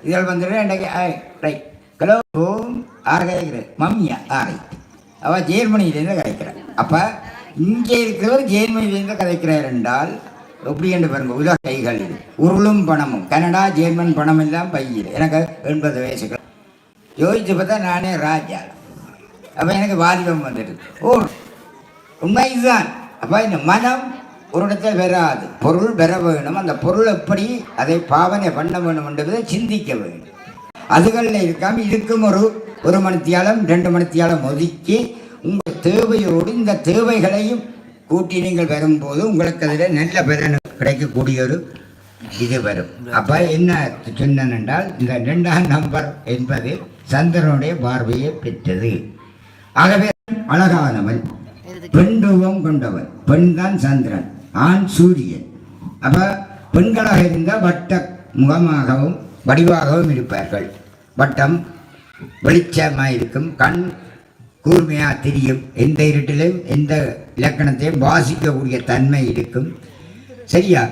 இதில் வந்துடுறேன் இன்றைக்கு ரைட் ஹலோ ஓம் ஆறு கிடைக்கிறேன் மம்மியா ஆரை. அவள் ஜெர்மனியிலேருந்து கிடைக்கிறாள் அப்போ இங்கே இருக்கிறவர் ஜெர்மனியிலேருந்து கிடைக்கிறார் என்றால் எப்படி என்று பாருங்க உலக கைகள் இது. உருளும் பணமும். கனடா ஜெர்மன் பணம் எல்லாம் பையில். எனக்கு எண்பது வயசுகள். யோசிச்சு பார்த்தா நானே ராஜா. அப்போ எனக்கு வாலிபம் வந்துடுது. ஓ உண்மை இதுதான் அப்போ இந்த மனம் ஒரு இடத்தில் வராது பொருள் பெற வேணும். அந்த பொருள் எப்படி அதை பாவனை பண்ண வேணும் என்பதை சிந்திக்க வேண்டும். அதுகளில் இருக்காம இதுக்கும் ஒரு ஒரு மணித்தியாலம் ரெண்டு மணித்தியாலம் ஒதுக்கி உங்கள் தேவையோடு இந்த தேவைகளையும் கூட்டி நீங்கள் வரும்போது உங்களுக்கு அதில் நல்ல பலன் கிடைக்கக்கூடிய ஒரு இது வரும். அப்போ என்ன சொன்னேன் என்றால் இந்த ரெண்டாம் நம்பர் என்பது சந்திரனுடைய பார்வையை பெற்றது. ஆகவே அழகானவன் பெண் ரூபம் கொண்டவன். பெண் தான் சந்திரன். ஆண் சூரியன். அப்ப பெண்களாக இருந்தால் வட்ட முகமாகவும் வடிவாகவும் இருப்பார்கள். வட்டம் வெளிச்சமாக இருக்கும். கண் கூர்மையாக தெரியும். எந்த இருட்டிலும் எந்த இலக்கணத்தையும் வாசிக்கக்கூடிய தன்மை இருக்கும். சரியா?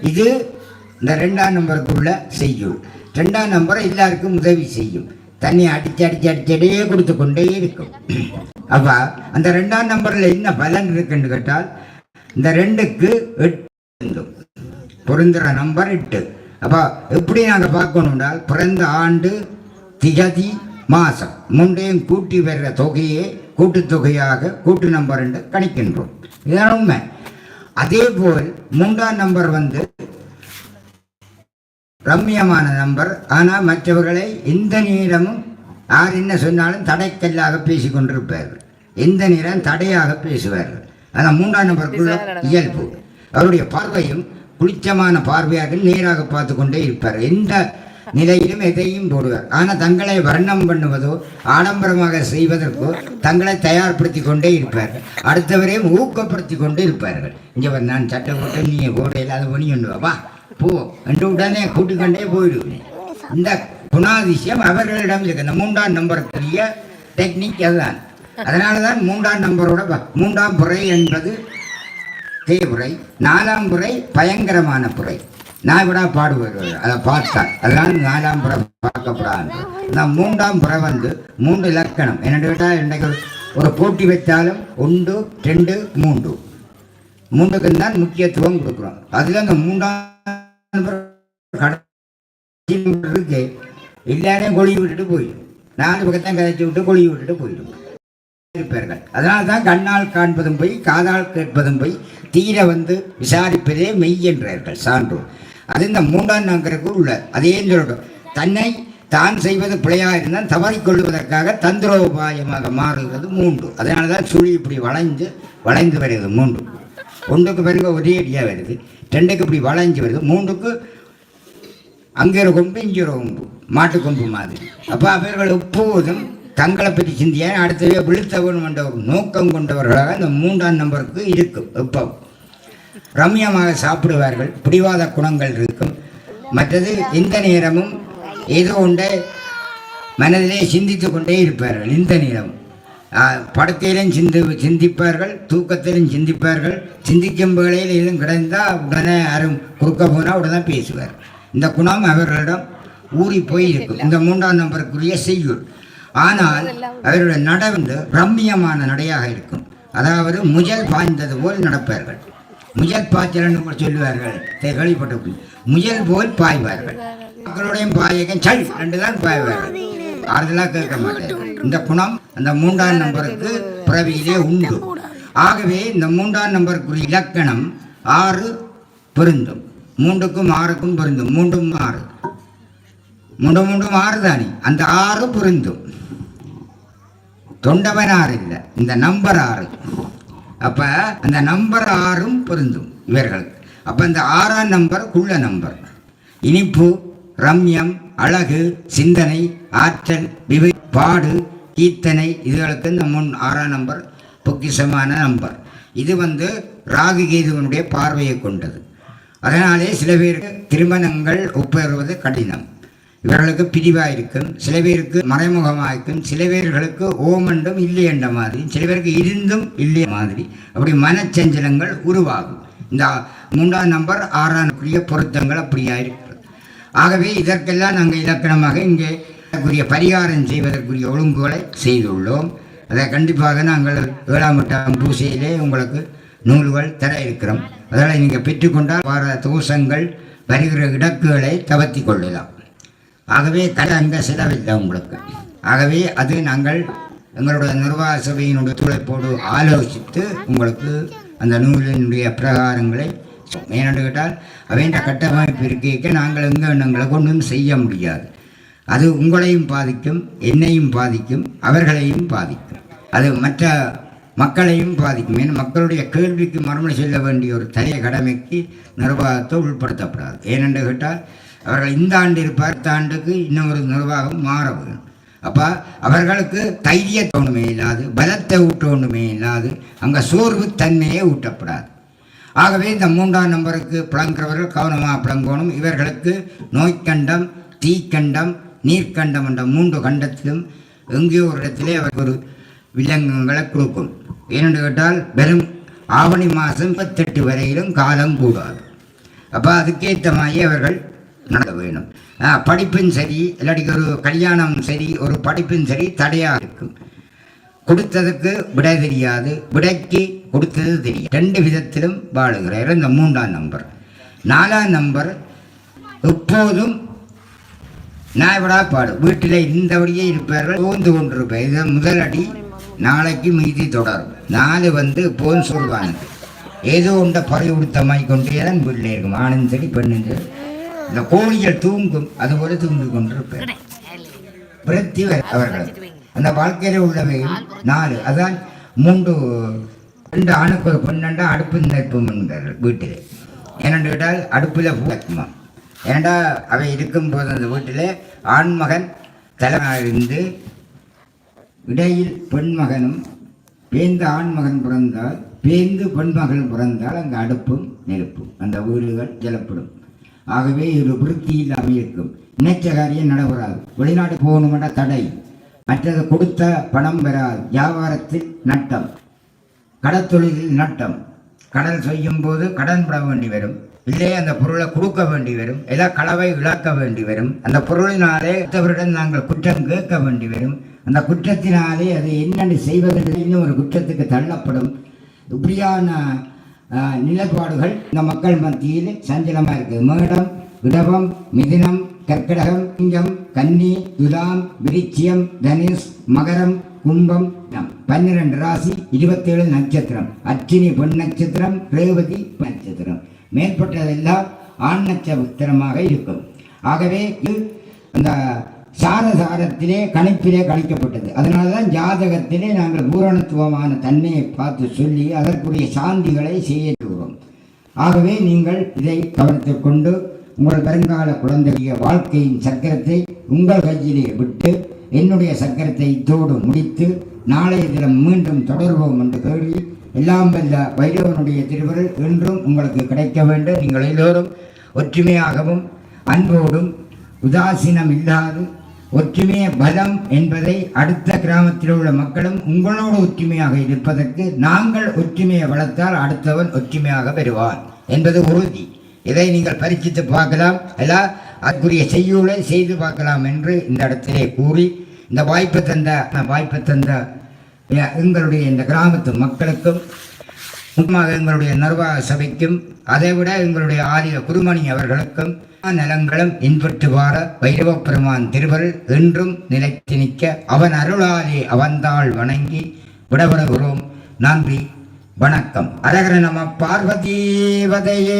இது இந்த ரெண்டாம் நம்பருக்குள்ள செய்யும். ரெண்டாம் நம்பரை எல்லாருக்கும் உதவி செய்யும். தண்ணி அடிச்சு அடிச்சு அடிச்சடியே கொடுத்து கொண்டே இருக்கும். அப்ப அந்த ரெண்டாம் நம்பரில் என்ன பலன் இருக்குன்னு கேட்டால் இந்த ரெண்டுக்கு எட்டு பொருந்துற நம்பர் எட்டு. அப்போ எப்படி நாங்கள் பார்க்கணும்னால் பிறந்த ஆண்டு திகதி மாதம் முண்டையும் கூட்டி வர்ற தொகையே கூட்டுத்தொகையாக கூட்டு நம்பர் என்று கணிக்கின்றோம். இதான் உண்மை. அதே போல் மூன்றாம் நம்பர் வந்து ரம்மியமான நம்பர் ஆனால் மற்றவர்களை எந்த நேரமும் யார் என்ன சொன்னாலும் தடைக்கல்லாக பேசி கொண்டிருப்பார்கள் எந்த நேரம் தடையாக பேசுவார்கள். ஆனால் மூன்றாம் நம்பருக்குள்ள இயல்பு. அவருடைய பார்வையும் குளிச்சமான பார்வையாக நேராக பார்த்து கொண்டே இருப்பார். எந்த நிலையிலும் எதையும் போடுவார். ஆனால் தங்களை வர்ணம் பண்ணுவதோ ஆடம்பரமாக செய்வதற்கோ தங்களை தயார்படுத்தி கொண்டே இருப்பார்கள் அடுத்தவரையும் ஊக்கப்படுத்தி கொண்டு இருப்பார்கள். இங்கே நான் சட்டை போட்டு நீ போட இல்லாத பணி கொண்டு வா. போ. என்று உடனே கூட்டிக்கொண்டே போயிடுவேன். இந்த குணாதிசயம் அவர்களிடம் இருக்கு. இந்த மூன்றாம் நம்பருக்குரிய டெக்னிக் அதுதான். அதனாலதான் மூன்றாம் நம்பரோட மூன்றாம் புறை என்பது தேய்புரை நாலாம் புறை பயங்கரமான புறை நான் விடா பாடுவார் அதை பார்த்தான் அதனால் நாலாம் புறம் பார்க்கப்படாது. நான் மூன்றாம் புறம் வந்து மூன்று இலக்கணம். என்னென்னு கேட்டால் இன்றைக்கு ஒரு போட்டி வைத்தாலும் ஒன்று ரெண்டு மூன்று. மூன்றுக்கு தான் முக்கியத்துவம் கொடுக்குறோம். அதில் அந்த மூன்றாம் இருக்கு. எல்லாரையும் கொழி விட்டுட்டு போயிடும். நாலு பக்கத்தான் கதைச்சி விட்டு கொழி விட்டுட்டு போயிடும். இருப்பார்கள் அதனால தான் கண்ணால் காண்பதும் போய் காதால் கேட்பதும் போய் தீர வந்து விசாரிப்பதே மெய் என்றார்கள் சான்றோர் அது இந்த மூன்றாம் நங்கருக்கு உள்ள அதே சொல்லட்டும் தன்னை தான் செய்வது பிழையாக இருந்தால் தவறிக்கொள்வதற்காக தந்திரோபாயமாக மாறுகிறது மூன்று. அதனால தான் சுழி இப்படி வளைஞ்சு வளைந்து வருகிறது மூன்று. ஒன்றுக்கு பிறகு ஒரே அடியாக வருது. ரெண்டுக்கு இப்படி வளைஞ்சு வருது. மூன்றுக்கு அங்கே ஒரு கொம்பு இங்கே ஒரு கொம்பு மாட்டு கொம்பு மாதிரி. அப்போ அவர்கள் எப்போதும் தங்களை பற்றி சிந்திய? அடுத்தது விழுத்தவன் என்ற ஒரு நோக்கம் கொண்டவர்களாக இந்த மூன்றாம் நம்பருக்கு இருக்கும். எப்போ ரம்யமாக சாப்பிடுவார்கள் பிடிவாத குணங்கள் இருக்கும். மற்றது எந்த நேரமும் ஏதோ ஒன்றை மனதிலே சிந்தித்து கொண்டே இருப்பார்கள் இந்த நேரம். படுக்கையிலும் சிந்தி சிந்திப்பார்கள் தூக்கத்திலும் சிந்திப்பார்கள். சிந்திக்கும் வேளையில் எதுவும் கிடைந்தால் உடனே யாரும் குறுக்க போனால் உடனே பேசுவார். இந்த குணம் அவர்களிடம் ஊறி போய் இருக்கும். இந்த மூன்றாம் நம்பருக்குரிய செய்யுள். ஆனால் அவருடைய நட வந்து ரம்மியமான நடையாக இருக்கும். அதாவது முயல் பாய்ந்தது போல் நடப்பார்கள். முயல் பாய்ச்சலன்னு கூட சொல்லுவார்கள். கேள்விப்பட்டிருக்கு முயல் போல் பாய்வார்கள். மக்களுடையும் பாயகம் சல் ரெண்டு தான் பாய்வார்கள். ஆறுதலாக கேட்க மாட்டார்கள். இந்த குணம் அந்த மூன்றாம் நம்பருக்கு பிறவியிலே உண்டு. ஆகவே இந்த மூன்றாம் நம்பருக்குரிய இலக்கணம் ஆறு பொருந்தும். மூன்றுக்கும் ஆறுக்கும் பொருந்தும். மூன்றும் ஆறு. மூன்று மூன்றும் ஆறு தானே? அந்த ஆறு பொருந்தும். தொண்டவன் ஆறு இல்லை இந்த நம்பர் ஆறு. அப்போ அந்த நம்பர் ஆறும் பொருந்தும் இவர்களுக்கு. அப்போ இந்த ஆறாம் நம்பர் குள்ள நம்பர். இனிப்பு ரம்யம் அழகு சிந்தனை ஆற்றல் விவை பாடு கீர்த்தனை இதுகளுக்கு இந்த முன் ஆறாம் நம்பர் பொக்கிஷமான நம்பர். இது வந்து ராகு கேதுவனுடைய பார்வையை கொண்டது. அதனாலே சில பேருக்கு திருமணங்கள் ஒப்பேறுவது கடினம். இவர்களுக்கு பிரிவாக இருக்கும் சில பேருக்கு மறைமுகமாக இருக்கும் சில பேர்களுக்கு ஓமண்டும் இல்லை என்ற மாதிரி. சில பேருக்கு இருந்தும் இல்லை மாதிரி. அப்படி மனச்சஞ்சலங்கள் உருவாகும். இந்த மூன்றாம் நம்பர் ஆறாம் குறிய பொருத்தங்கள் அப்படியாக இருக்கிறது ஆகவே இதற்கெல்லாம் நாங்கள் இலக்கணமாக இங்கே அதற்குரிய பரிகாரம் செய்வதற்குரிய ஒழுங்குகளை செய்துள்ளோம். அதை கண்டிப்பாக நாங்கள் ஏழாம் எட்டாம் பூசையிலே உங்களுக்கு நூல்கள் தர இருக்கிறோம். அதனால் நீங்கள் பெற்றுக்கொண்டால் வர தோஷங்கள் வருகிற இடக்குகளை தவத்தி கொள்ளலாம். ஆகவே தலை அங்கே செலவில்லை உங்களுக்கு. ஆகவே அது நாங்கள் எங்களுடைய நிர்வாக சபையினுடைய ஒத்துழைப்போடு ஆலோசித்து உங்களுக்கு அந்த நூலினுடைய பிரகாரங்களை ஏனென்று கேட்டால் அவைன்ற கட்டமைப்பு இருக்க நாங்கள் எங்கே எண்ணங்களை ஒன்றும் செய்ய முடியாது. அது உங்களையும் பாதிக்கும் என்னையும் பாதிக்கும் அவர்களையும் பாதிக்கும். அது மற்ற மக்களையும் பாதிக்கும். ஏன்னா மக்களுடைய கேள்விக்கு மறுமொழி செல்ல வேண்டிய ஒரு தனிய கடமைக்கு நிர்வாகத்தை உட்படுத்தப்படாது ஏனென்று கேட்டால் அவர்கள் இந்த ஆண்டு இருப்பார் இந்த ஆண்டுக்கு இன்னொரு நிர்வாகம் மாற வேணும் அப்போ அவர்களுக்கு தைரியத்தை ஒன்றுமே இல்லாது பலத்தை ஊட்டணுமே இல்லாது அங்கே சோர்வு தன்மையே ஊட்டப்படாது. ஆகவே இந்த மூன்றாம் நம்பருக்கு பிளங்குறவர்கள் கவனமாக பிளங்கணும் இவர்களுக்கு நோய்க்கண்டம் தீக்கண்டம் நீர்க்கண்டம் என்ற மூன்று கண்டத்திலும் எங்கேயோ ஒரு இடத்திலே அவருக்கு ஒரு விலங்குகளை கொடுக்கும். ஏனென்று கேட்டால் வெறும் ஆவணி மாதம் முப்பத்தெட்டு வரையிலும் காலம் கூடாது. அப்போ அதுக்கேற்ற மாதிரி அவர்கள் நடக்க வேணும் ஆ, படிப்பும் சரி இல்லாட்டி ஒரு கல்யாணம் சரி ஒரு படிப்பும் சரி தடையாக இருக்கும். கொடுத்ததுக்கு விடை தெரியாது. விடைக்கு கொடுத்தது தெரியும் ரெண்டு விதத்திலும் வாழுகிறார். இந்த மூன்றாம் நம்பர். நாலாம் நம்பர் எப்போதும் நாய்விடா பாடு. வீட்டில் இருந்தபடியே இருப்பார்கள் சோர்ந்து கொண்டிருப்பார். இது முதல் அடி நாளைக்கு மீதி தொடரும். நாலு வந்து எப்போதும் சொல்வானது ஏதோ ஒன்றை பறி உடுத்தமாய் கொண்டே தான் வீட்டில் இருக்கும். ஆணும் சரி பெண்ணும் சரி. இந்த கோழிகள் தூங்கும் அதுபோல தூங்கி கொண்டிருப்பார் பிரத்தி அவர்கள். அந்த வாழ்க்கையில் உள்ளவையும் நாலு. அதான் மூன்று ரெண்டு ஆணுக்கு ஒரு பன்னெண்டு அடுப்பு நிற்பும் என்கிறார்கள் வீட்டில். ஏனென்று கேட்டால் அடுப்பில் பூக்குமா ஏனெண்டா அவை இருக்கும்போது அந்த வீட்டில் ஆண்மகன் தலைவனாக இருந்து இடையில் பெண்மகனும் பேந்து ஆண்மகன் பிறந்தால் பேந்து பெண்மகள் பிறந்தால் அங்கே அடுப்பும் நெருப்பும். அந்த வீடுகள் ஜலப்படும். ஆகவே ஒரு விருத்தியில் அமையிருக்கும் நினைச்ச காரியம் நடைபெறாது வெளிநாட்டு போகணுமென்ற தடை. மற்றது கொடுத்த பணம் பெறாது. வியாபாரத்தில் நட்டம். கடத்தொழிலில் நட்டம். கடன் செய்யும் போது கடன் பட வேண்டி வரும். இல்லை அந்த பொருளை கொடுக்க வேண்டி வரும். ஏதோ களவை இழக்க வேண்டி வரும். அந்த பொருளினாலே மற்றவரிடம் நாங்கள் குற்றம் கேட்க வேண்டி வரும். அந்த குற்றத்தினாலே அதை என்னென்னு செய்வதென்று இன்னும் ஒரு குற்றத்துக்கு தள்ளப்படும். இப்படியான நிலைப்பாடுகள் இந்த மக்கள் மத்தியில் சஞ்சலமாக இருக்குது மேடம் விடவம் மிதினம் கற்கடகம் சிங்கம் கன்னி துலாம் விருச்சியம் தனுஷ் மகரம் கும்பம் பன்னிரண்டு ராசி இருபத்தேழு நட்சத்திரம். அச்சினி பொன் நட்சத்திரம் ரேவதி நட்சத்திரம். மேற்பட்டதெல்லாம் ஆண் நட்சத்திரமாக இருக்கும். ஆகவே இது அந்த சாரசாரத்திலே கணிப்பிலே கணிக்கப்பட்டது அதனால தான் ஜாதகத்திலே நாங்கள் பூரணத்துவமான தன்மையை பார்த்து சொல்லி அதற்குரிய சாந்திகளை செய்யப்படுகிறோம் ஆகவே நீங்கள் இதை கவனத்தில் கொண்டு உங்கள் வருங்கால குழந்தைய வாழ்க்கையின் சக்கரத்தை உங்கள் கையிலே விட்டு என்னுடைய சக்கரத்தை இத்தோடு முடித்து நாளைய தினம் மீண்டும் தொடர்வோம் என்று கேள்வி எல்லாம் வல்ல வைரவனுடைய திருவருள் என்றும் உங்களுக்கு கிடைக்க வேண்டும். நீங்கள் எல்லோரும் ஒற்றுமையாகவும் அன்போடும் உதாசீனம் இல்லாது ஒற்றுமையே பலம் என்பதை அடுத்த கிராமத்தில் உள்ள மக்களும் உங்களோடு ஒற்றுமையாக இருப்பதற்கு நாங்கள் ஒற்றுமையை வளர்த்தால் அடுத்தவன் ஒற்றுமையாக பெறுவான் என்பது உறுதி. இதை நீங்கள் பரீட்சித்து பார்க்கலாம். அல்ல அதற்குரிய செய்யுளை செய்து பார்க்கலாம் என்று இந்த இடத்திலே கூறி இந்த வாய்ப்பு தந்த வாய்ப்பு தந்த எங்களுடைய இந்த கிராமத்து மக்களுக்கும் முக்கியமாக எங்களுடைய நிர்வாக சபைக்கும் அதைவிட எங்களுடைய ஆரிய குருமணி அவர்களுக்கும் நலங்களும் இன்புற்றுவார வைரவ பெருமான் திருவருள் என்றும் நிலைத்து நிற்க அவன் அருளாலே அவன்தாள் வணங்கி விடவிடுகிறோம் நன்றி. வணக்கம். அரகர நம பார்வதீவதையே.